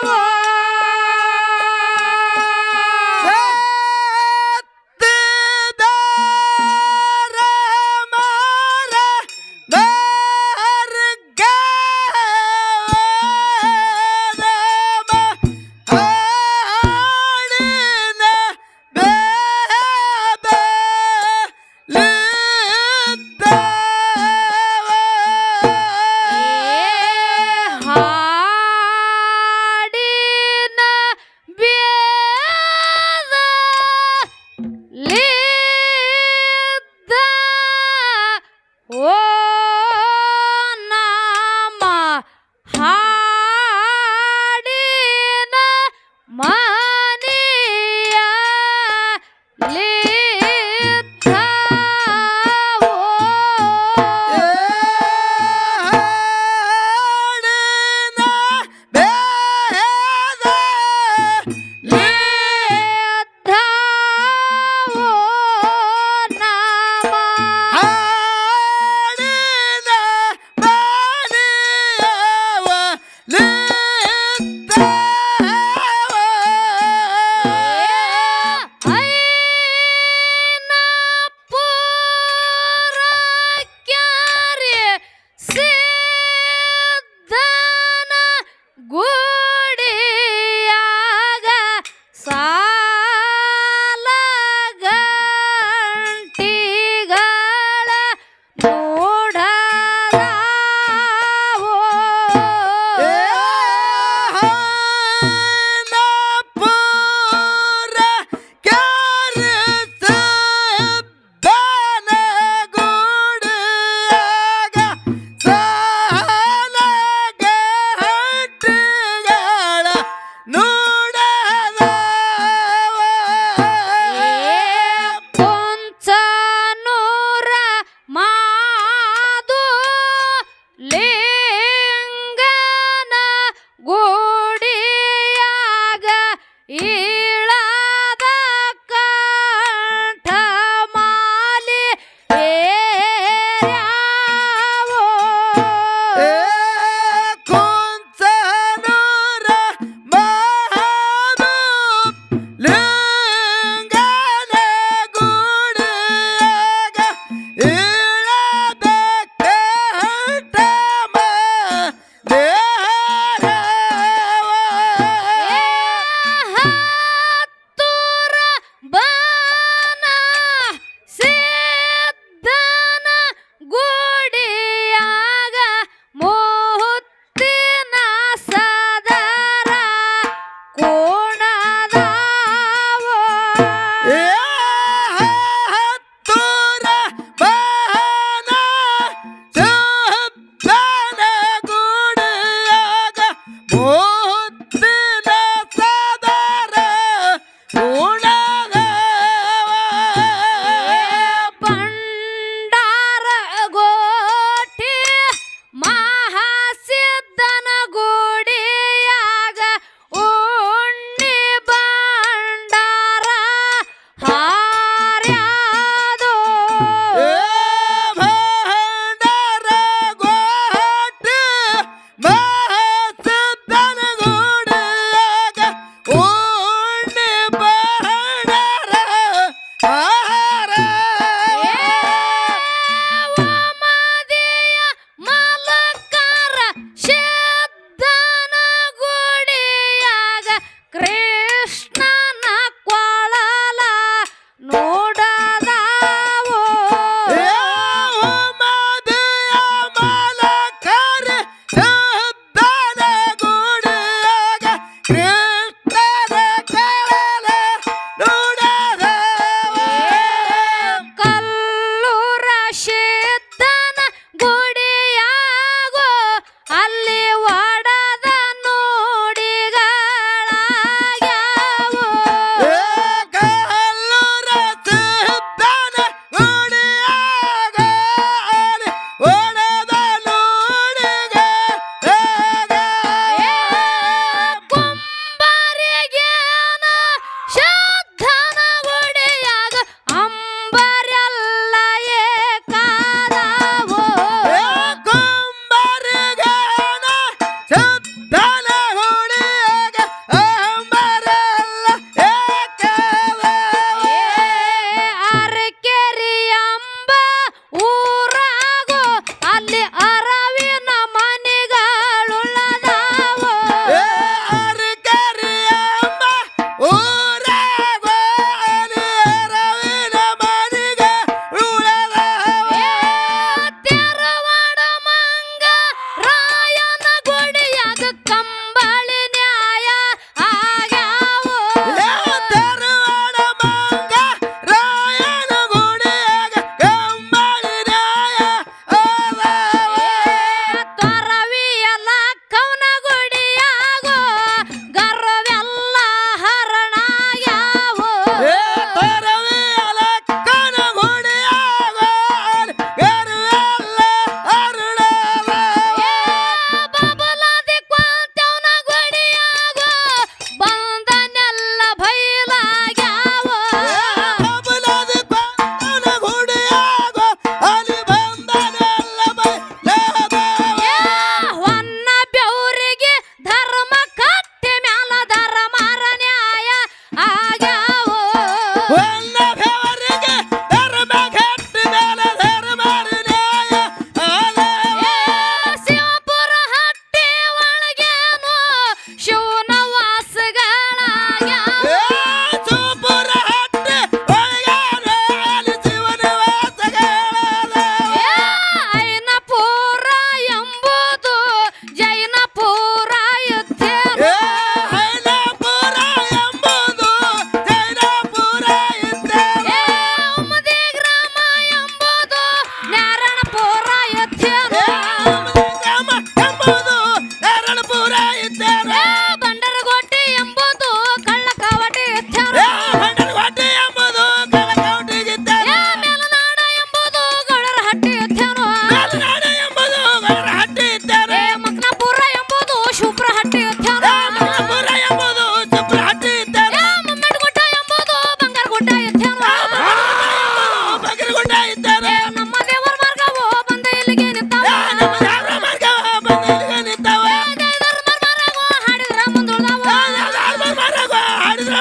Oh.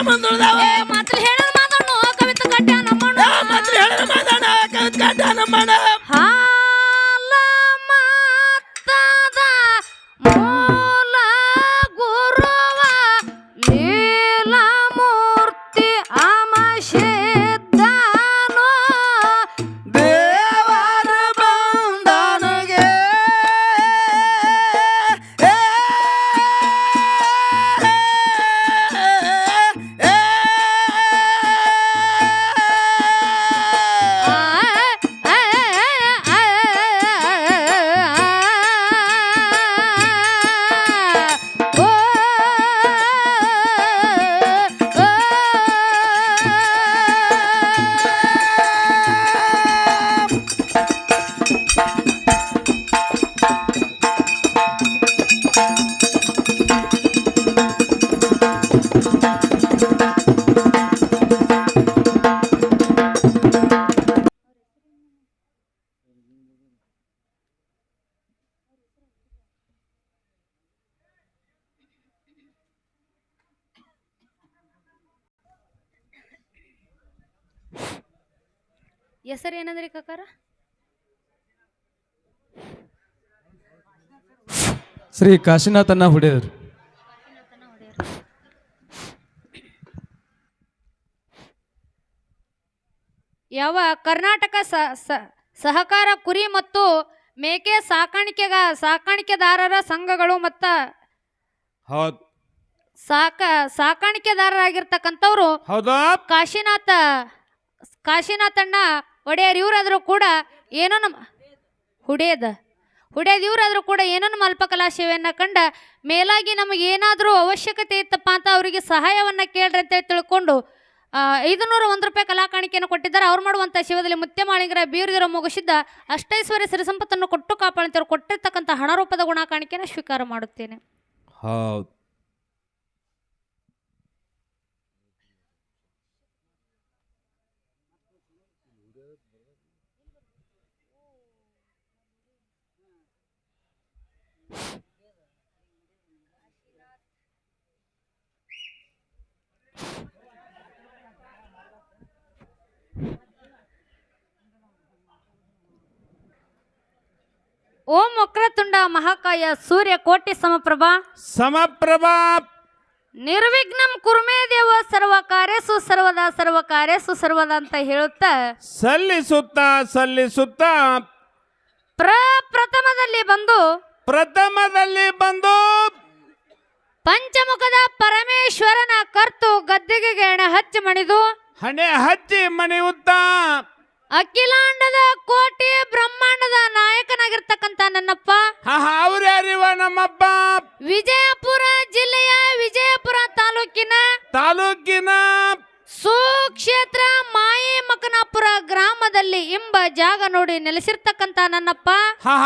ಮುಂದುಳ್ದಾವ ಏ ಮಾತ್ರ ಹೇಳೋಣ ಮಾತಣ್ಣು ಕವಿತ ಕಟ್ಟ ನಮ್ಮ ಮಾತ್ರ ಹೇಳಿದ ಮಾತಾಡ ಕಟ್ಟ ನಮ್ಮಣ್ಣ ಹೆಸರು ಏನಂದ್ರಿ ಕಕಾರ? ಶ್ರೀ ಕಾಶಿನಾಥನ್ನ ಹುಡಿದರು ಯಾವ ಕರ್ನಾಟಕ ಸಹಕಾರ ಕುರಿ ಮತ್ತು ಮೇಕೆ ಸಾಕಾಣಿಕೆಗ ಸಾಕಾಣಿಕೆದಾರರ ಸಂಘಗಳು ಮತ್ತ ಹೌದು. ಸಾಕ ಸಾಕಾಣಿಕೆದಾರರಾಗಿರ್ತಕ್ಕಂಥವ್ರು ಹೌದಾ? ಕಾಶಿನಾಥ ಕಾಶಿನಾಥಣ್ಣ ಒಡೆಯರ್ ಇವರಾದರೂ ಕೂಡ ಏನೋ ನಮ್ಮ ಹುಡೇದ ಹುಡೇದ ಇವರಾದರೂ ಕೂಡ ಏನೋ ನಮ್ಮ ಅಲ್ಪಕಲಾ ಸೇವೆಯನ್ನು ಕಂಡ ಮೇಲಾಗಿ ನಮಗೇನಾದರೂ ಅವಶ್ಯಕತೆ ಇತ್ತಪ್ಪ ಅಂತ ಅವರಿಗೆ ಸಹಾಯವನ್ನು ಕೇಳ್ರಿ ಅಂತೇಳಿ ತಿಳ್ಕೊಂಡು ಐದುನೂರ ಒಂದು ರೂಪಾಯಿ ಕಲಾ ಕಾಣಿಕೆಯನ್ನು ಕೊಟ್ಟಿದ್ದಾರೆ. ಅವ್ರು ಮಾಡುವಂಥ ಶಿವದಲ್ಲಿ ಮುತ್ಯಮಾಳಿಂಗರ ಬೀರದಿರೋ ಮುಗಿಸಿದ್ದ ಅಷ್ಟೈಶ್ವರ್ಯ ಸಿರಿ ಸಂಪತ್ತನ್ನು ಕೊಟ್ಟು ಕಾಪಾಳಂತವ್ರು ಕೊಟ್ಟಿರ್ತಕ್ಕಂಥ ಹಣ ರೂಪದ ಗುಣ ಕಾಣಿಕೆಯನ್ನು ಸ್ವೀಕಾರ ಮಾಡುತ್ತೇನೆ. ಹೌದ್. ಓಂ ವಕ್ರತುಂಡ ಮಹಾಕಾಯ ಸೂರ್ಯ ಕೋಟಿ ಸಮಪ್ರಭಾ. ಸಮಪ್ರಭಾ. ನಿರ್ವಿಘ್ನಂ ಕುರುಮೇ ದೇವ ಸರ್ವ ಕಾರ್ಯಸು ಸರ್ವದ ಸರ್ವ ಕಾರ್ಯಸು ಸರ್ವದ ಅಂತ ಹೇಳುತ್ತಾ. ಸಲ್ಲಿಸುತ್ತಾ ಸಲ್ಲಿಸುತ್ತ ಪ್ರಪ್ರಥಮದಲ್ಲಿ ಬಂದು ಪ್ರಥಮದಲ್ಲಿ ಬಂದು ಪಂಚಮುಖದ ಪರಮೇಶ್ವರನ ಕರ್ತು ಗದ್ದೆಗೆ ಎಣೆ ಹಚ್ಚಿ ಮಣಿದು ಹಣೆ ಹಚ್ಚಿ ಮಣಿಯುತ್ತ. ಅಖಿಲಾಂಡದ ಕೋಟಿ ಬ್ರಹ್ಮಾಂಡದ ನಾಯಕನಾಗಿರ್ತಕ್ಕಂತ ನನ್ನಪ್ಪ. ಅವ್ರ್ಯಾರಿವ ನಮ್ಮಪ್ಪ? ವಿಜಯಪುರ ಜಿಲ್ಲೆಯ ವಿಜಯಪುರ ತಾಲೂಕಿನ ತಾಲೂಕಿನ ಸುಕ್ಷೇತ್ರ ಮಾಯಿ ಮಕನಾಪುರ ಗ್ರಾಮದಲ್ಲಿ ಎಂಬ ಜಾಗ ನೋಡಿ ನೆಲೆಸಿರ್ತಕ್ಕಂತ ನನ್ನಪ್ಪ.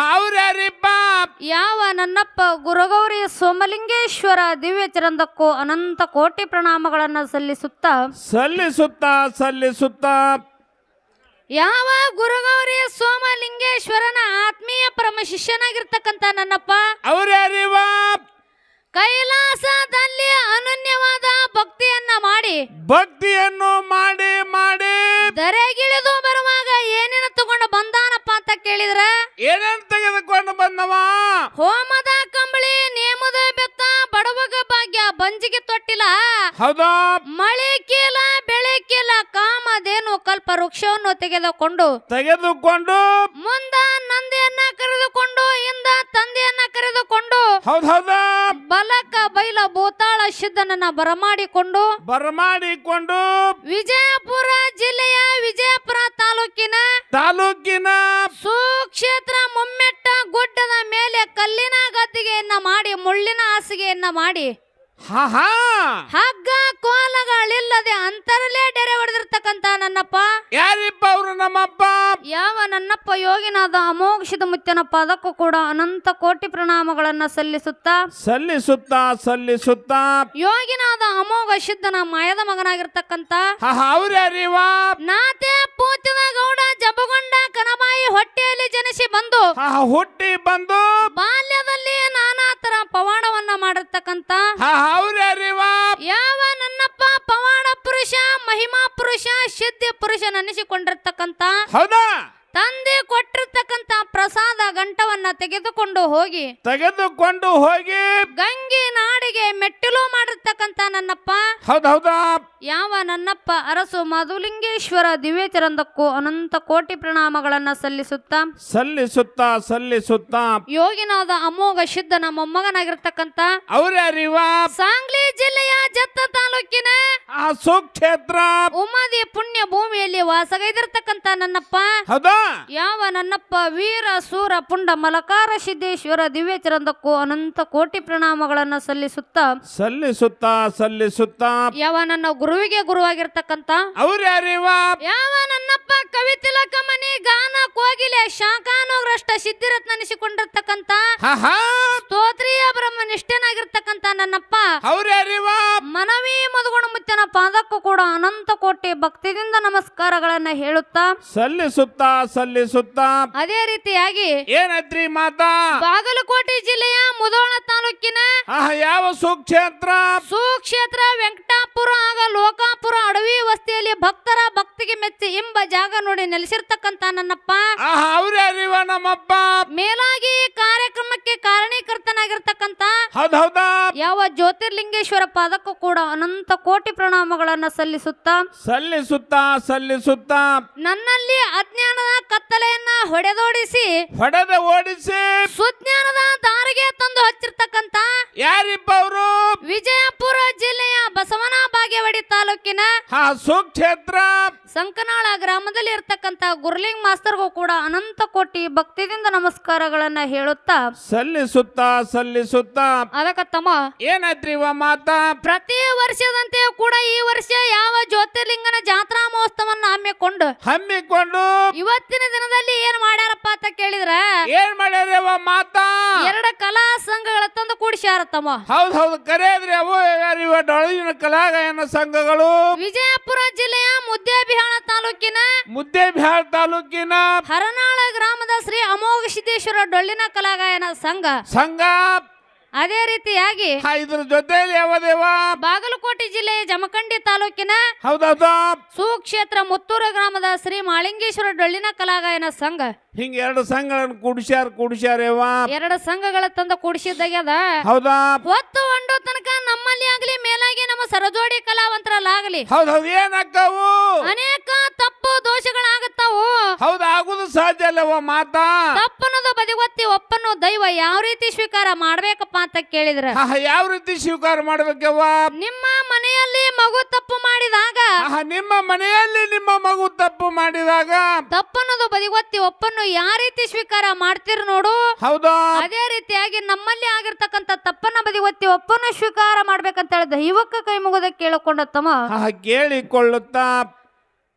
ಅವ್ರ್ಯಾರಿಪ್ಪ ಯಾವ ನನ್ನಪ್ಪ ಗುರುಗೌರಿ ಸೋಮಲಿಂಗೇಶ್ವರ ದಿವ್ಯ ಚರಂದಕ್ಕೂ ಅನಂತ ಕೋಟಿ ಪ್ರಣಾಮಗಳನ್ನು ಸಲ್ಲಿಸುತ್ತಾ ಸಲ್ಲಿಸುತ್ತಾ ಸಲ್ಲಿಸುತ್ತಾ. ಯಾವ ಗುರುಗೌರಿ ಸೋಮಲಿಂಗೇಶ್ವರನ ಆತ್ಮೀಯ ಪರಮ ಶಿಷ್ಯನಾಗಿರ್ತಕ್ಕಂಥ ನನ್ನಪ್ಪ? ಅವ್ರ್ಯಾರಿವ ಕೈಲಾಸದಲ್ಲಿ ಅನನ್ಯವಾದ ಭಕ್ತಿಯನ್ನ ಮಾಡಿ ಭಕ್ತಿಯನ್ನು ಮಾಡಿ ಮಾಡಿ ದರೆಗಿಳಿದು ಬರುವಾಗ ಏನೇನು ತಗೊಂಡು ಬಂದಾನಪ್ಪ ಅಂತ ಕೇಳಿದ್ರೆ ಏನೇನ್ ತೆಗೆದುಕೊಂಡು ಬಂದವ? ಹೋಮದ ಕಂಬಳಿ ನೇಮದ ಬೆತ್ತ ಬಡವಗ ಭಾಗ್ಯ ಬಂಜಿಗೆ ತೊಟ್ಟಿಲ್ಲ ಹೌದಾ? ಮಳೆ ಕೀಲ ಬೆಳೆ ಕೀಲ ಕಾಮದೇನು ಕಲ್ಪ ವೃಕ್ಷವನ್ನು ತೆಗೆದುಕೊಂಡು ತೆಗೆದುಕೊಂಡು ಮುಂದ ನಂದಿಯನ್ನ ಕರೆದುಕೊಂಡು ಇಂದ ತಂದೆಯನ್ನ ಕರೆದುಕೊಂಡು ಹೌದ್ ಹೌದಾ? ಬಲಕ ಬೈಲ ಭೂತಾಳ ಸಿದ್ಧನನ್ನ ಬರಮಾಡಿಕೊಂಡು ಬರಮಾಡಿಕೊಂಡು ವಿಜಯಪುರ ಜಿಲ್ಲೆಯ ವಿಜಯಪುರ ತಾಲೂಕಿನ ತಾಲೂಕಿನ ಸುಕ್ಷೇತ್ರ ಮುಮ್ಮೆಟ್ಟ ಗುಡ್ಡದ ಮೇಲೆ ಕಲ್ಲಿನ ಗದ್ದಿಗೆಯನ್ನ ಮಾಡಿ ಮುಳ್ಳಿನ ಹಾಸಿಗೆಯನ್ನ ಮಾಡಿ ಹಾ ಹಾ ಹಗ್ಗ ಕೋಲಗಳಿಲ್ಲದೆ ಅಂತರಲೇ ಡೆರೆ ಹೊಡೆದಿರ್ತಕ್ಕಂತ ನನ್ನಪ್ಪ. ಯಾರಿಪ್ಪ ಅವರು ನಮ್ಮಪ್ಪ? ಯಾವ ನನ್ನಪ್ಪ ಯೋಗಿನಾದ ಅಮೋಘದ ಮುತ್ತನಪ್ಪ ಅದಕ್ಕೂ ಕೂಡ ಅನಂತ ಕೋಟಿ ಪ್ರಣಾಮಗಳನ್ನ ಸಲ್ಲಿಸುತ್ತಾ. ಸಲ್ಲಿಸುತ್ತಾ ಸಲ್ಲಿಸುತ್ತಾ. ಯೋಗಿನಾದ ಅಮೋಘ ಸಿದ್ಧನ ಮಾಯದ ಮಗನಾಗಿರ್ತಕ್ಕಂತ. ಅವ್ರ ಯಾರಿವಾ ನಾತೆ ಹೊಟ್ಟೆಯಲ್ಲಿ ಜನಿಸಿ ಬಂದು ಆ ಹುಟ್ಟಿ ಬಂದು ಬಾಲ್ಯದಲ್ಲಿ ನಾನಾ ತರ ಪವಾಡವನ್ನ ಮಾಡಿರ್ತಕ್ಕಂತ ಅವ್ರ್ಯಾರಿವ ಯಾವ ನನ್ನಪ್ಪ ಪವಾಡ ಪುರುಷ ಮಹಿಮಾ ಪುರುಷ ಸಿದ್ಧ ಪುರುಷ ನೆನೆಸಿಕೊಂಡಿರ್ತಕ್ಕಂತ ಹೌದಾ? ತಂದೆ ಕೊಟ್ಟಿರ್ತಕ್ಕಂತ ಪ್ರಸಾದ ಗಂಟವನ್ನ ತೆಗೆದುಕೊಂಡು ಹೋಗಿ ತೆಗೆದುಕೊಂಡು ಹೋಗಿ ಗಂಗೆ ನಾಡಿಗೆ ಮೆಟ್ಟಿಲು ಮಾಡಿರ್ತಕ್ಕಂತ ನನ್ನಪ್ಪ. ಹೌದೌದಾ? ಹೌದಾ ಯಾವ ನನ್ನಪ್ಪ ಅರಸು ಮಧುಲಿಂಗೇಶ್ವರ ದಿವ್ಯಚರಂದಕ್ಕೂ ಅನಂತ ಕೋಟಿ ಪ್ರಣಾಮಗಳನ್ನ ಸಲ್ಲಿಸುತ್ತಾ. ಸಲ್ಲಿಸುತ್ತ ಸಲ್ಲಿಸುತ್ತ. ಯೋಗಿನಾದ ಅಮೋಘ ಸಿದ್ಧನ ಮೊಮ್ಮಗನಾಗಿರ್ತಕ್ಕಂತ ಅವರ ಅರಿವ? ಸಾಂಗ್ಲಿ ಆ ಸುಕ್ಷೇತ್ರ. ಉಮಾದಿ ಪುಣ್ಯ ಭೂಮಿಯಲ್ಲಿ ವಾಸಗೈದಿರ್ತಕ್ಕಂತ ನನ್ನಪ್ಪ. ಹೌದಾ? ಯಾವ ನನ್ನಪ್ಪ ವೀರ ಸೂರ ಪುಂಡ ಮಲಕಾರ ಸಿದ್ದೇಶ್ವರ ದಿವ್ಯ ಚರಂದಕ್ಕೂ ಅನಂತ ಕೋಟಿ ಪ್ರಣಾಮಗಳನ್ನ ಸಲ್ಲಿಸುತ್ತಾ. ಸಲ್ಲಿಸುತ್ತ ಸಲ್ಲಿಸುತ್ತ. ಯಾವ ನನ್ನ ಗುರುವಿಗೆ ಗುರುವಾಗಿರ್ತಕ್ಕಂತ. ಅವ್ರ ಅರಿವ ಯಾವ ನನ್ನಪ್ಪ ಕವಿತಿಲಕ ಮನಿ ಗಾನ ಕೋಗಿಲೆ ಶಾಖಾನೋಗ್ರಷ್ಟ ಸಿದ್ಧಿರತ್ನ ಅನಿಸಿಕೊಂಡಿರ್ತಕ್ಕಂತ. ಹಾ ಸ್ತೋತ್ರಿಯ ಬ್ರಹ್ಮ ನಿಷ್ಠನಾಗಿರ್ತಕ್ಕಂತ ನನ್ನಪ್ಪ. ಅವ್ರ ಅರಿವ ಮನವಿ ಮದುಗುಣ ಮುತ್ತನ ಪಾದಕ್ಕೂ ಕೂಡ ಅನಂತ ಕೋಟಿ ಭಕ್ತಿಯಿಂದ ನಮಸ್ಕಾರಗಳನ್ನ ಹೇಳುತ್ತಾ ಸಲ್ಲಿಸುತ್ತಾ ಸಲ್ಲಿಸುತ್ತಾ. ಅದೇ ರೀತಿಯಾಗಿ ಏನತ್ರಿ ಮಾತಾ? ಬಾಗಲಕೋಟೆ ಜಿಲ್ಲೆಯ ಮುದೋಳ ತಾಲೂಕಿನ ಯಾವ ಸುಕ್ಷೇತ್ರ? ಸುಕ್ಷೇತ್ರ ವೆಂಕಟಾಪುರ ಆಗ ಲೋಕಾಪುರ ಅಡವಿ ವಸ್ತಿಯಲ್ಲಿ ಭಕ್ತರ ಭಕ್ತಿಗೆ ಮೆಚ್ಚಿ ಎಂಬ ಜಾಗ ನೋಡಿ ನೆಲೆಸಿರ್ತಕ್ಕಂತ ನನ್ನಪ್ಪ. ಅವ್ರ ಅರಿವ ನಮ್ಮಪ್ಪ. ಮೇಲಾಗಿ ಕಾರ್ಯಕ್ರಮಕ್ಕೆ ಕಾರಣೀಕರ್ತನಾಗಿರ್ತಕ್ಕಂತ ಹೌದ್ ಹೌದಾ. ಯಾವ ಜ್ಯೋತಿರ್ಲಿಂಗೇಶ್ವರ ಪಾದಕ್ಕೂ ಕೂಡ ಅನಂತ ಕೋಟಿ ಪ್ರಣಾಮಗಳನ್ನ ಸಲ್ಲಿಸುತ್ತಾ. ಸಲ್ಲಿಸುತ್ತ ಸಲ್ಲಿಸುತ್ತ. ನನ್ನಲ್ಲಿ ಅಜ್ಞಾನದ ಕತ್ತಲೆಯನ್ನ ಹೊಡೆದೋಡಿಸಿ ಹೊಡೆದ ಓಡಿಸಿ. ಸುಜ್ಞಾನದ ದಾರಿಗೆ ತಂದು ಹಚ್ಚಿರ್ತಕ್ಕಂತ ಯಾರಿಪ್ಪ ಅವರು ವಿಜಯಪುರ ಜಿಲ್ಲೆಯ ಬಸವನ ಬಾಗೇವಾಡಿ ತಾಲೂಕಿನ ಹಾ ಸುಕ್ಷೇತ್ರ. ಸಂಕನಾಳ ಗ್ರಾಮದಲ್ಲಿ ಇರ್ತಕ್ಕಂತ ಗುರ್ಲಿಂಗ್ ಮಾಸ್ತರ್ಗೂ ಕೂಡ ಅನಂತ ಕೋಟಿ ಭಕ್ತಿದಿಂದ ನಮಸ್ಕಾರಗಳನ್ನ ಹೇಳುತ್ತಾ ಸಲ್ಲಿಸುತ್ತಾ ಸಲ್ಲಿಸುತ್ತಾ. ಅದಕ್ಕ ತಮ್ಮ ಏನೈತ್ರಿ ಇವ ಮಾತಾ? ಪ್ರತಿ ವರ್ಷದಂತೆ ಕೂಡ ಈ ವರ್ಷ ಯಾವ ಜ್ಯೋತಿರ್ಲಿಂಗನ ಜಾತ್ರಾ ಮಹೋತ್ಸವನ್ನ ಹಮ್ಮಿಕೊಂಡು ಹಮ್ಮಿಕೊಂಡು. ಇವತ್ತಿನ ದಿನದಲ್ಲಿ ಏನ್ ಮಾಡ್ಯಾರಪ್ಪ ಅಂತ ಕೇಳಿದ್ರ ಏನ್ ಮಾಡ್ಯಾರ ಇವ ಮಾತಾ? ಎರಡ ಕಲಾ ಸಂಘಗಳ ತಂದು ಕೂಡಿಸ್ಯಾರ ತಮ್ಮ. ಹೌದ್ ಹೌದು ಕರೆಯದ್ರಿ ಅವು ಇವ ಡೊಳಗಿನ ಕಲಾಗಾಯನ ಸಂಘಗಳು? ವಿಜಯಪುರ ಜಿಲ್ಲೆಯ ಮುದ್ದೇಬಿಹಾಳ ತಾಲೂಕಿನ ಮುದ್ದೇಬಿಹಾಳ ತಾಲೂಕಿನ ಹರನಾಳ ಗ್ರಾಮದ ಶ್ರೀ ಅಮೋಘ ಸಿದ್ದೇಶ್ವರ ಡೊಳ್ಳಿನ ಕಲಾಗಾಯನ ಸಂಘ. ಸಂಘ ಅದೇ ರೀತಿಯಾಗಿ ಹಾ, ಇದ್ರ ಜೊತೆಯಲ್ಲಿ ಬಾಗಲಕೋಟೆ ಜಿಲ್ಲೆಯ ಜಮಖಂಡಿ ತಾಲೂಕಿನ ಹೌದೌದು. ಸುಕ್ಷೇತ್ರ ಮುತ್ತೂರು ಗ್ರಾಮದ ಶ್ರೀ ಮಾಳಿಂಗೇಶ್ವರ ಡೊಳ್ಳಿನ ಕಲಾಗಾಯನ ಸಂಘ. ಹಿಂಗ ಎರಡು ಸಂಘಗಳನ್ನು ಕುಡಿಸ್ಯಾರ ಕುಡಿಸ್ಯಾರೇವ? ಎರಡು ಸಂಘಗಳ ತಂದ ಕೂಡಿಸಿದ್ದಾಗ್ಯದ ಹೌದಾ? ಹೊತ್ತು ಒಂಡು ತನಕ ನಮ್ಮಲ್ಲಿ ಆಗ್ಲಿ ಮೇಲಾಗಿ ನಮ್ಮ ಸರಜೋಡಿ ಕಲಾವಂತರಲ್ಲಾಗಲಿ. ಹೌದೌದು ಹೌದ್ ಏನಾಕ್ಕವು ಅನೇಕ ತಪ್ಪು ದೋಷಗಳಾಗುತ್ತಾವು. ಹೌದು ಆಗುದು ಸಾಧ್ಯ ಅಲ್ಲವ ಮಾತಾ? ತಪ್ಪನ್ನೋದು ಬದಿಗೊತ್ತಿ ಒಪ್ಪನ್ನು ದೈವ ಯಾವ ರೀತಿ ಸ್ವೀಕಾರ ಮಾಡ್ಬೇಕಪ್ಪ ಅಂತ ಕೇಳಿದ್ರ ಹಾ, ಹಾ, ಯಾವ ರೀತಿ ಸ್ವೀಕಾರ ಮಾಡ್ಬೇಕವ್ವ? ನಿಮ್ಮ ಮನೆಯಲ್ಲಿ ಮಗು ತಪ್ಪು ಮಾಡಿದಾಗ ಆಹಾ, ನಿಮ್ಮ ಮನೆಯಲ್ಲಿ ನಿಮ್ಮ ಮಗು ತಪ್ಪು ಮಾಡಿದಾಗ? ತಪ್ಪನ್ನೋದು ಬದಿಗೊತ್ತಿ ಒಪ್ಪನ್ನು ಯಾವ ರೀತಿ ಸ್ವೀಕಾರ ಮಾಡ್ತೀರಿ ನೋಡು. ಹೌದಾ? ಅದೇ ರೀತಿಯಾಗಿ ನಮ್ಮಲ್ಲಿ ಆಗಿರ್ತಕ್ಕಂಥ ತಪ್ಪನ್ನ ಬದಿಗೊತ್ತಿ ಒಪ್ಪನ್ನು ಸ್ವೀಕಾರ ಮಾಡ್ಬೇಕಂತ ಹೇಳಿದ ದೈವಕ್ಕ ಕೈ ಮುಗಿದ ಕೇಳಿಕೊಂಡ ತಮ್ಮ ಆಹಾ, ಕೇಳಿಕೊಳ್ಳುತ್ತಾ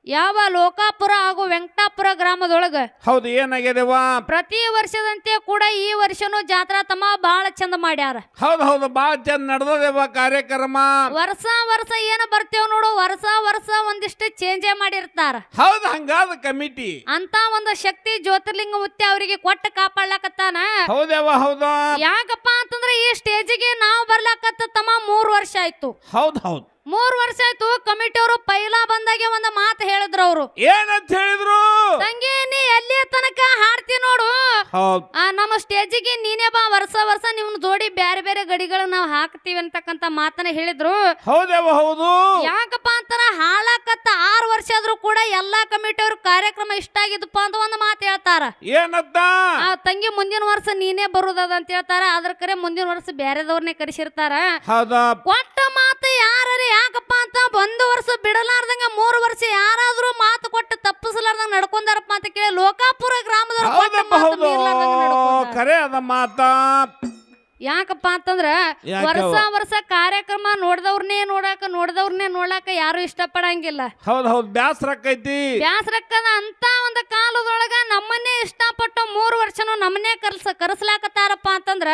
ಯಾವ ಲೋಕಾಪುರ ಹಾಗೂ ವೆಂಕಟಾಪುರ ಗ್ರಾಮದೊಳಗ? ಹೌದು ಏನಾಗ್ಯದವ ಪ್ರತಿ ವರ್ಷದಂತೆ ಕೂಡ ಈ ವರ್ಷನೂ ಜಾತ್ರಾ ತಮ್ಮ ಬಹಳ ಚಂದ ಮಾಡ್ಯಾರ. ಹೌದು ಹೌದು ಬಹಳ ಚಂದ ನಡೆದದೇವ ಕಾರ್ಯಕ್ರಮ. ವರ್ಷ ವರ್ಷ ಏನ ಬರ್ತೇವ್ ನೋಡು ವರ್ಷ ವರ್ಷ ಒಂದಿಷ್ಟು ಚೇಂಜೇ ಮಾಡಿರ್ತಾರ. ಹೌದು ಹಂಗಾದ ಕಮಿಟಿ. ಅಂತ ಒಂದು ಶಕ್ತಿ ಜ್ಯೋತಿರ್ಲಿಂಗ ಮುತ್ತೆ ಅವರಿಗೆ ಕೊಟ್ಟು ಕಾಪಾಡ್ಲಾಕತ್ತಾನ. ಹೌದವ ಹೌದು. ಯಾಕಪ್ಪ ಅಂತಂದ್ರೆ ಈ ಸ್ಟೇಜಿಗೆ ನಾವು ಬರ್ಲಾಕತ್ತ ತಮ್ಮ ಮೂರ್ ವರ್ಷ ಆಯ್ತು. ಹೌದು ಹೌದು. ಮೂರ್ ವರ್ಷ ಆಯ್ತು ಕಮಿಟಿ ಅವರು ಪೈಲಾ ಬಂದಾಗೆ ಒಂದು ಮಾತು ಹೇಳಿದ್ರು ಅವರು. ಏನಂತ ಹೇಳಿದ್ರು? ತಂಗಿ ನೀ ಎಲ್ಲಿ ತನಕ ಹಾಡ್ತಿ ನೋಡು. ಹೌದು. ಆ ನಮ್ಮ ಸ್ಟೇಜಿಗೆ ನೀನೇ ಬಾ ವರ್ಷ ವರ್ಷ ನಿಮ್ನ ಜೋಡಿ ಬ್ಯಾರೆ ಬೇರೆ ಗಡಿಗಳನ್ನ ನಾವು ಹಾಕ್ತಿವಿ ಅಂತಕ್ಕಂತ ಮಾತನ್ನ ಹೇಳಿದ್ರು. ಹೌದವ ಹೌದು. ಯಾಕಪ್ಪ ಅಂತಾರ ಹಾಳಾಕತ್ತ ಆರು ವರ್ಷ ಆದ್ರೂ ಕೂಡ ಎಲ್ಲಾ ಕಮಿಟಿ ಅವ್ರ ಕಾರ್ಯಕ್ರಮ ಇಷ್ಟ ಆಗಿದಪ್ಪ ಅಂತ ಒಂದು ಮಾತು ಹೇಳ್ತಾರ. ಏನಂತ ಆ ತಂಗಿ ಮುಂದಿನ ವರ್ಷ ನೀನೇ ಬರುದದ ಅಂತ ಹೇಳ್ತಾರ ಅದ್ರ ಕರೆ ಮುಂದಿನ ವರ್ಷ ಬ್ಯಾರೆದವ್ರನ್ನೇ ಕರೆಸಿರ್ತಾರ. ಹೌದಾ? ಕೊಟ್ಟ ಮಾತು ಯಾರೇ ಯಾಕಪ್ಪ ಅಂತ ಒಂದು ವರ್ಷ ಬಿಡಲಾರ್ದಂಗ ಮೂರು ವರ್ಷ ಯಾರಾದ್ರೂ ಮಾತು ಕೊಟ್ಟು ತಪ್ಪಿಸಲಾರ್ದಂಗ ನಡ್ಕೊಂಡಾರಪ್ಪ ಅಂತ ಕೇಳಿ ಲೋಕಾಪುರ ಗ್ರಾಮದವ್ರು ಕೊಟ್ಟ ಮಾತು ನಡ್ಕೊಂಡಾರ. ಖರೆ ಅದ ಮಾತಾ ಯಾಕಪ್ಪ ಅಂತಂದ್ರ? ವರ್ಷ ವರ್ಷ ಕಾರ್ಯಕ್ರಮ ನೋಡ್ದವ್ರನ್ನೇ ನೋಡಾಕ ನೋಡ್ದವ್ರನ್ನೇ ನೋಡಾಕ ಯಾರು ಇಷ್ಟಪಡಂಗಿಲ್ಲ ಹೌದು ಹೌದ್ ಬ್ಯಾಸರ ಆಕೈತಿ ಬ್ಯಾಸರಕ್ಕದ ಅಂತ ಒಂದು ಕಾಲದೊಳಗ ಇಷ್ಟಪಟ್ಟು ಮೂರು ವರ್ಷನೂ ನಮ್ಮನ್ನೇ ಕರ್ಸ ಕರ್ಸ್ಲಾಕತ್ತಾರಪ್ಪ ಅಂತಂದ್ರ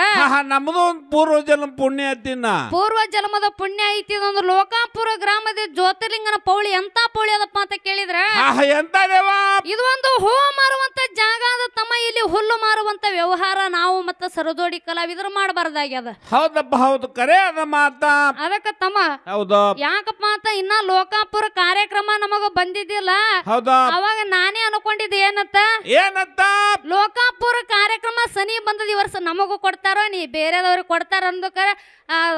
ನಮ್ದು ಒಂದು ಪೂರ್ವ ಜನ್ಮ ಪುಣ್ಯ ಐತಿನ್ನ ಪೂರ್ವ ಜನ್ಮದ ಪುಣ್ಯ ಐತಿ ಇದೊಂದು ಲೋಕಾಪುರ ಗ್ರಾಮದ ಜ್ಯೋತಿರ್ಲಿಂಗನ ಪೌಳಿ ಎಂತ ಪೌಳಿ ಅದಪ್ಪ ಅಂತ ಕೇಳಿದ್ರ? ಎಂತ ಎಂತದೇವ ಇದು ಒಂದು ಹೂ ಮಾರುವಂತ ಜಾಗ ಅದ ತಮ್ಮ ಇಲ್ಲಿ ಹುಲ್ಲು ಮಾರುವಂತ ವ್ಯವಹಾರ ನಾವು ಮತ್ತೆ ಸರದೋಡಿ ಕಲಾವಿದರು ಮಾಡಬಾರ್ದಾಗ್ಯದ. ಹೌದಪ್ಪ ಹೌದು ಕರೆ ಅದ ಮಾತ. ಅದಕ್ಕ ತಮ್ಮ ಹೌದು. ಯಾಕಪ್ಪ ಅಂತ ಇನ್ನ ಲೋಕಾಪುರ ಕಾರ್ಯಕ್ರಮ ನಮಗ ಬಂದಿದ್ದಿಲ್ಲ. ಹೌದಾ. ಅವಾಗ ನಾನೇ ಅನ್ಕೊಂಡಿದ್ದೆ ಏನಂತ ಏನಂತ ಲೋಕಾಪುರ ಕಾರ್ಯಕ್ರಮ ಸನಿ ಬಂದದ ಈ ವರ್ಷ ನಮಗೂ ಕೊಡ್ತಾರೋ ನೀ ಬೇರೆದವ್ರಿಗೆ ಕೊಡ್ತಾರ ಅಂದಕ್ಕ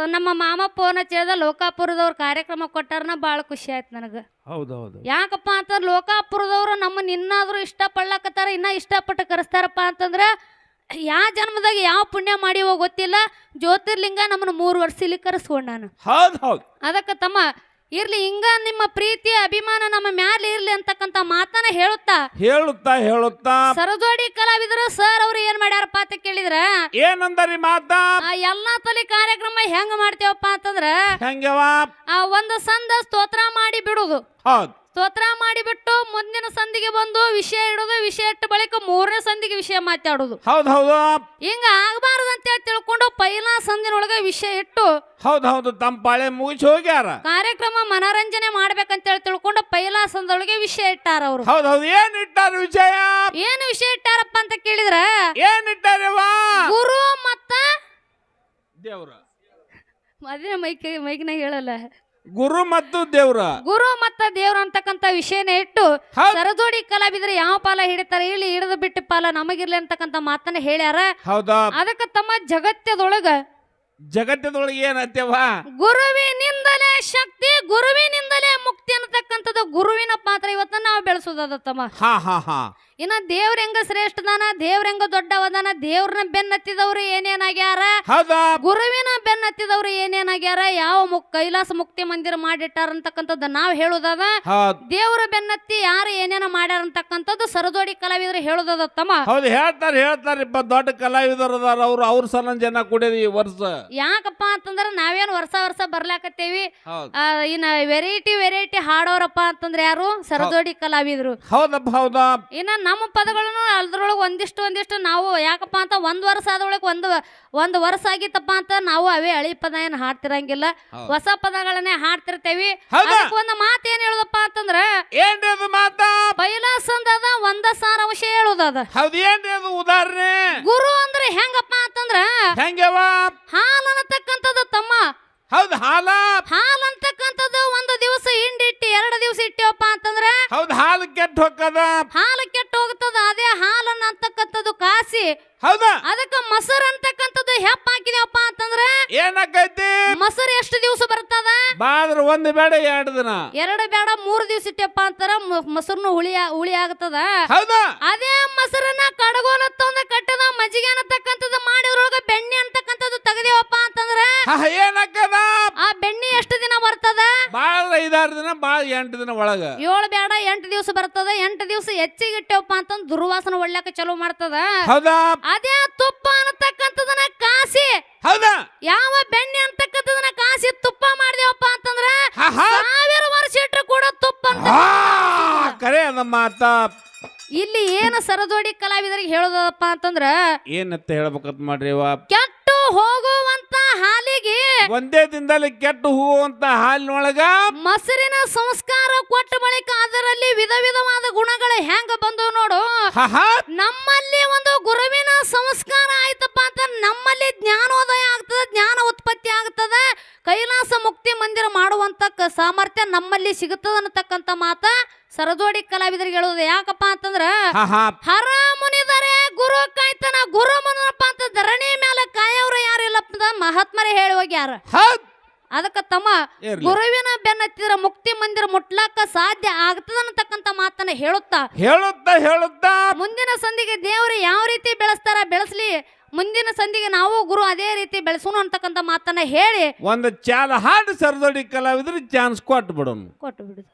ನಮ್ಮ ಮಾಮ ಫೋನ್ ಹಚ್ಚಿದ ಲೋಕಾಪುರದವ್ರ ಕಾರ್ಯಕ್ರಮ ಕೊಟ್ಟಾರನ ಭಾಳ ಖುಷಿ ಆಯ್ತು ನನಗೆ. ಹೌದೌದು. ಹೌದು ಯಾಕಪ್ಪ ಅಂತ ಲೋಕಾಪುರದವ್ರು ನಮ್ಮ ಇನ್ನಾದರೂ ಇಷ್ಟಪಡ್ಲಕತ್ತಾರ ಇನ್ನ ಇಷ್ಟಪಟ್ಟು ಕರೆಸ್ತಾರಪ್ಪ ಅಂತಂದ್ರೆ ಯಾವ ಜನ್ಮದಾಗ ಯಾವ ಪುಣ್ಯ ಮಾಡಿವೋ ಗೊತ್ತಿಲ್ಲ ಜ್ಯೋತಿರ್ಲಿಂಗ ನಮ್ಮನ್ನ ಮೂರು ವರ್ಷ ಇಲ್ಲಿ ಕರೆಸ್ಕೊಂಡ್ ನಾನು. ಹೌದು ಹೌದು. ಅದಕ್ಕೆ ತಮ್ಮ ಇರ್ಲಿ ಹಿಂಗ ನಿಮ್ಮ ಪ್ರೀತಿ ಅಭಿಮಾನ ನಮ್ಮ ಮ್ಯಾಲೆ ಇರ್ಲಿ ಅಂತಕ್ಕಂತ ಮಾತನ್ನ ಹೇಳುತ್ತಾ? ಹೇಳುತ್ತಾ ಹೇಳುತ್ತಾ. ಸರಜೋಡಿ ಕಲಾವಿದರು ಸರ್ ಅವ್ರು ಏನ್ ಮಾಡ್ಯಾರಪ್ಪ ಅಂತ ಕೇಳಿದ್ರ? ಏನಂದರಿ ಮಾತ? ಆ ಎಲ್ಲಾ ತಲೆ ಕಾರ್ಯಕ್ರಮ ಹೆಂಗ್ ಮಾಡ್ತೇವಪ್ಪ ಅಂತಂದ್ರ ಹೆಂಗವ ಆ ಒಂದು ಸಂದ ಸ್ತೋತ್ರ ಮಾಡಿ ಬಿಡುದು. ಹೌದು. ಸ್ತೋತ್ರ ಮಾಡಿಬಿಟ್ಟು ಮುಂದಿನ ಸಂದಿಗೆ ಬಂದು ವಿಷಯ ಇಡೋದು ವಿಷಯ ಇಟ್ಟ ಬಳಿಕ ಮೂರನೇ ಸಂದಿಗೆ ವಿಷಯ ಮಾತಾಡೋದು. ಹೌದು ಹೌದು. ಹಿಂಗ ಅಂತ ಹೇಳಿ ತಿಳ್ಕೊಂಡು ಪೈಲಾ ಸಂದಿನೊಳಗೆ ವಿಷಯ ಇಟ್ಟು ಹೌದು ಹೌದು. ತಮ್ಮ ಪಾಳೆ ಮುಗಿಸಿ ಹೋಗ್ಯಾರ. ಕಾರ್ಯಕ್ರಮ ಮನರಂಜನೆ ಮಾಡ್ಬೇಕಂತೇಳಿ ತಿಳ್ಕೊಂಡು ಪೈಲಾ ಸಂದೊಳಗೆ ವಿಷಯ ಇಟ್ಟಾರ ಅವರು. ಹೌದು ಹೌದು. ಏನ್ ಇಟ್ಟಾರ ವಿಷಯ? ಏನು ವಿಷಯ ಇಟ್ಟಾರಪ್ಪ ಅಂತ ಕೇಳಿದ್ರ? ಏನ್ ಇಟ್ಟಾರ ಗುರು ಮತ್ತ ದೇವ್ರ. ಅದೇ ಮೈಕ್ ಮೈಕ್ನಾಗ ಹೇಳಲ್ಲ. ಗುರು ಮತ್ತು ದೇವ್ರ. ಗುರು ಮತ್ತ ದೇವ್ರ ಅಂತಕ್ಕಂತ ವಿಷಯನ ಇಟ್ಟು ಹೌದ್. ಸರಜೋಡಿ ಕಲಾವಿದ್ರೆ ಯಾವ ಪಾಲ ಹಿಡಿತಾರೆ ಇಲ್ಲಿ ಹಿಡಿದು ಬಿಟ್ಟು ಪಾಲ ನಮಗಿರ್ಲಿ ಅಂತಕ್ಕಂತ ಮಾತನ್ನ ಹೇಳ್ಯಾರ. ಹೌದಾ? ಅದಕ್ಕ ತಮ್ಮ ಜಗತ್ತದೊಳಗ ಜಗತ್ತದೊಳಗೆ ಏನತ್ತೇವ ಗುರುವಿನಿಂದಲೇ ಶಕ್ತಿ ಗುರುವಿನಿಂದಲೇ ಮುಕ್ತಿ ಅನ್ನತಕ್ಕಂಥದ್ದು ಗುರುವಿನ ಪಾತ್ರ ಇವತ್ತ ನಾವು ಬೆಳೆಸೋದದ ತಮ್ಮ. ಹಾ ಹಾ ಹಾ. ಇನ್ನ ದೇವ್ರ ಹೆಂಗ ಶ್ರೇಷ್ಠದಾನ ದೇವ್ರ ದೊಡ್ಡವದಾನ ದೇವ್ರನ್ನ ಬೆನ್ನತ್ತಿದವ್ರು ಏನೇನಾಗ್ಯಾರ? ಗುರುವಿನ ಬೆನ್ನತ್ತಿದವ್ರು ಏನೇನಾಗ್ಯಾರ? ಯಾವ ಮುಕ್ ಕೈಲಾಸ ಮುಕ್ತಿ ಮಂದಿರ ಮಾಡಿಟ್ಟಾರ ಅಂತಕ್ಕಂಥದ್ದು ನಾವು ಹೇಳುದದ. ದೇವ್ರ ಬೆನ್ನತ್ತಿ ಯಾರು ಏನೇನ ಮಾಡ್ಯಾರ ಅಂತಕ್ಕಂಥದ್ದು ಸರದೋಡಿ ಕಲಾವಿದರು ಹೇಳುದದ ತಮ್ಮ. ಹೌದು ಹೇಳ್ತಾರೆ ಹೇಳ್ತಾರೆ ಇಪ್ಪ ದೊಡ್ಡ ಕಲಾವಿದರು ಅವ್ರು ಅವ್ರ ಸಲ ಜನ ಕುಡಿಯೋದು ಈ ವರ್ಷ. ಯಾಕಪ್ಪ ಅಂತಂದ್ರ ನಾವೇನು ವರ್ಷ ವರ್ಷ ಬರ್ಲಾಕತ್ತೇವಿ. ಇನ್ನ ವೆರೈಟಿ ವೆರೈಟಿ ಹಾಡೋರಪ್ಪ ಅಂತಂದ್ರೆ ಯಾರು? ಸರದೋಡಿ ಕಲಾವಿದರು. ಹೌದಪ್ಪ ಹೌದಾ? ಇನ್ನ ನಮ್ಮ ಪದಗಳನ್ನು ಅದ್ರೊಳಗೆ ಒಂದಿಷ್ಟು ಒಂದಿಷ್ಟು ನಾವು ಯಾಕಪ್ಪ ಅಂತ ಒಂದು ವರ್ಷ ಆದೊಳಗೆ ಒಂದು ಒಂದು ವರ್ಷ ಆಗಿತ್ತಪ್ಪ ಅಂತ ನಾವು ಅವೇ ಹಳಿ ಪದ ಏನು ಹಾಡ್ತಿರಂಗಿಲ್ಲ ಹೊಸ ಪದಗಳನ್ನೇ ಹಾಡ್ತಿರ್ತೇವಿ. ಒಂದು ಮಾತು ಏನ್ ಹೇಳುದಪ್ಪ ಅಂತಂದ್ರ ಏನ್ರಿ ಅದು ಮಾತಾ? ಒಂದ ಹೌದು ಏನ್ರಿ ಅದು ಉದಾಹರಣೆ? ಗುರು ಅಂದ್ರೆ ಹೆಂಗಪ್ಪ ಅಂತಂದ್ರ ಹೆಂಗವ ಹಾಲ್ ಅನ್ನತಕ್ಕಂಥದ್ದು ತಮ್ಮ. ಹೌದು ಹಾಲ. ಹಾಲ್ ಅಂತಕ್ಕಂಥದ್ದು ಎರಡು ದಿವಸ ಇಟ್ಟೇವಪ್ಪ ಅಂತಂದ್ರ ಹೌದು ಹಾಲು ಕೆಟ್ಟ ಹೋಗ್ತದ? ಹಾಲು ಕೆಟ್ಟ ಹೋಗ್ತದ ಅದೇ ಹಾಲನ್ನ ಅಂತಕ್ಕಂಥದ್ದು ಕಾಸಿ. ಹೌದಾ? ಅದಕ್ಕ ಮೊಸರು ಅಂತಕ್ಕಂಥದ್ದು ಹೆಪ್ಪ ಹಾಕಿದೇವಪ್ಪ ಅಂತಂದ್ರ ಏನಕ್ಕೈತಿ ಮೊಸರು ಎಷ್ಟು ದಿವಸ ಬರ್ತದ? ಬಾದ್ರ ಒಂದು ಬೇಡ ಎರಡು ದಿನ. ಎರಡು ಬೇಡ ಮೂರು ದಿವಸ ಇಟ್ಟಪ್ಪ ಅಂತಾರ ಮೊಸರ್ನು ಹುಳಿ ಹುಳಿ ಆಗ್ತದ. ಹೌದಾ? ಅದೇ ಮೊಸರನ್ನ ಕಡಗೋಲ ತಂದ ಕಟ್ಟದ ಮಜ್ಜಿಗೆ ಅನ್ನತಕ್ಕಂಥದ್ದು ಮಾಡಿದ್ರೊಳಗ ಬೆಣ್ಣೆ ಅಂತಕ್ಕಂಥದ್ದು ತೆಗದೇವಪ್ಪ ಅಂತಂದ್ರ ಏನಕ್ಕದ ಆ ಬೆಣ್ಣೆ ಬಾಳ ಐದಾರು ದಿನ ಬಾಳ ಎಂಟು ದಿನ ಒಳಗ. ಏಳು ಬೇಡ ಎಂಟು ದಿವಸ ಬರ್ತದ ಎಂಟು ದಿವಸ ಹೆಚ್ಚಿಗೆ ಇಟ್ಟೇವಪ್ಪ ಅಂತಂದ್ ದುರ್ವಾಸನ ಒಳ್ಳೆಕ ಚಲೋ ಮಾಡ್ತದ. ಹೌದಾ? ಅದೇ ತುಪ್ಪ ಅನ್ನತಕ್ಕಂಥದನ್ನ ಕಾಸಿ. ಹೌದಾ? ಯಾವ ಬೆಣ್ಣೆ ಅಂತಕ್ಕಂಥದನ್ನ ಕಾಸಿ ತುಪ್ಪ ಮಾಡಿದೇವಪ್ಪ ಅಂತಂದ್ರ. ಸಾವಿರ ವರ್ಷ ಇಟ್ರು ಕೂಡ ತುಪ್ಪ ಅಂತ. ಆ, ಕರೆ ಅದ ಮಾತ. ಇಲ್ಲಿ ಏನು ಸರದೋಡಿ ಕಲಾವಿದರಿಗೆ ಹೇಳೋದಪ್ಪ ಅಂತಂದ್ರ ಏನಂತ ಹೇಳ್ಬೇಕಂತ ಮಾಡ್ರಿ ಅವ್ವ? ಕೆಟ್ಟು ಹೋಗುವಂತ ಹಾಲಿಗೆ ಒಂದೇ ದಿನದಲ್ಲಿ ಕೆಟ್ಟು ಹೋಗುವಂತ ಹಾಲಿನೊಳಗ ಮೊಸರಿನ ಸಂಸ್ಕಾರ ಕೊಟ್ಟ ಬಳಿಕ ಅದರಲ್ಲಿ ವಿಧ ವಿಧವಾದ ಗುಣಗಳು ಹೆಂಗ ಬಂದು ನೋಡು. ನಮ್ಮಲ್ಲಿ ಒಂದು ಗುರುವಿನ ಸಂಸ್ಕಾರ ಆಯ್ತಪ್ಪ ಅಂತ ನಮ್ಮಲ್ಲಿ ಜ್ಞಾನೋದಯ ಆಗ್ತದೆ ಜ್ಞಾನ ಉತ್ಪತ್ತಿ ಆಗ್ತದೆ. ಕೈಲಾಸ ಮುಕ್ತಿ ಮಂದಿರ ಮಾಡುವಂತ ಸಾಮರ್ಥ್ಯ ನಮ್ಮಲ್ಲಿ ಸಿಗುತ್ತದೆ ಅನ್ನತಕ್ಕಂಥ ಮಾತ. ಸರಜೋಡಿ ಕಲಾವಿದರಿಗೆ ಹೇಳೋದು ಯಾಕಪ್ಪ ಅಂತಂದ್ರ ಹಾ, ಹಾ. ಹರ ಮುನಿದರೆ ಗುರು ಕಾಯ್ತನ ಗುರು ಮುನಪ್ಪ ಅಂತ ಧರಣಿ ಮೇಲೆ ಕಾಯವ್ರ ಯಾರಿಲ್ಲಪ್ಪ ಮಹಾತ್ಮರೇ ಹೇಳಿ ಹೋಗ್ಯಾರ. ಅದಕ್ಕೆ ತಮ್ಮ. ಗುರುವಿನ ಬೆನ್ನತ್ತಿದ್ರ ಮುಕ್ತಿ ಮಂದಿರ ಮುಟ್ಲಾಕ ಸಾಧ್ಯ ಆಗ್ತದ ಅನ್ನತಕ್ಕಂತ ಮಾತನ್ನ ಹೇಳುತ್ತಾ. ಹೇಳುತ್ತಾ ಹೇಳುತ್ತಾ ಮುಂದಿನ ಸಂಧಿಗೆ ದೇವರು ಯಾವ ರೀತಿ ಬೆಳೆಸ್ತಾರ ಬೆಳೆಸ್ಲಿ ಮುಂದಿನ ಸಂಧಿಗೆ ನಾವು ಗುರು ಅದೇ ರೀತಿ ಬೆಳೆಸೋಣ ಅಂತಕ್ಕಂತ ಮಾತನ್ನ ಹೇಳಿ ಒಂದು ಚಾಲ ಹಾಡು ಸರದೋಡಿ ಕಲಾವಿದ್ರೆ ಚಾನ್ಸ್ ಕೊಟ್ಟು ಬಿಡೋಣ ಕೊಟ್ಟು ಬಿಡುದು